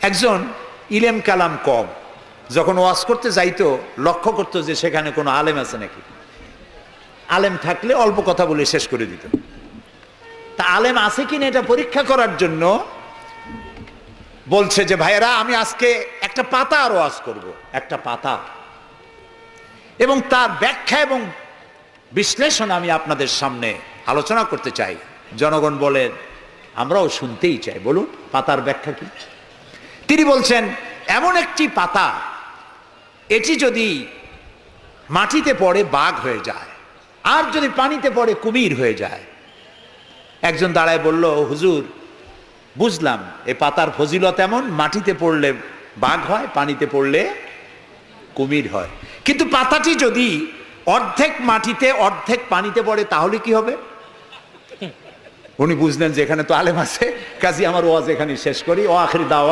একজন ইলেম কালাম কম, যখন ওয়াজ করতে যাইতো, লক্ষ্য করতো যে সেখানে কোনো আলেম আছে নাকি। আলেম থাকলে অল্প কথা বলে শেষ করে দিত। তা আলেম আছে কিনা এটা পরীক্ষা করার জন্য বলছে যে, ভাইয়েরা, আমি আজকে একটা পাতা আর ওয়াজ করব। একটা পাতা। এবং তার ব্যাখ্যা এবং বিশ্লেষণ আমি আপনাদের সামনে আলোচনা করতে চাই। জনগণ বলেন, আমরাও শুনতেই চাই। বলুন, পাতার ব্যাখ্যা কি? তিনি বলছেন, এমন একটি পাতা, এটি যদি মাটিতে পড়ে বাঘ হয়ে যায়, আর যদি পানিতে পড়ে কুমির হয়ে যায়। একজন দাঁড়ায় বলল, হুজুর, বুঝলাম, এ পাতার ফজিলত এমন, মাটিতে পড়লে বাঘ হয়, পানিতে পড়লে কুমির হয়। কিন্তু পাতাটি যদি অর্ধেক মাটিতে, অর্ধেক পানিতে পড়ে, তাহলে কি হবে? উনি বুঝলেন যে এখানে তো আলেম আছে, কাজী আমার ওয়াজ এখানে শেষ করি। ও আখরি দাওয়া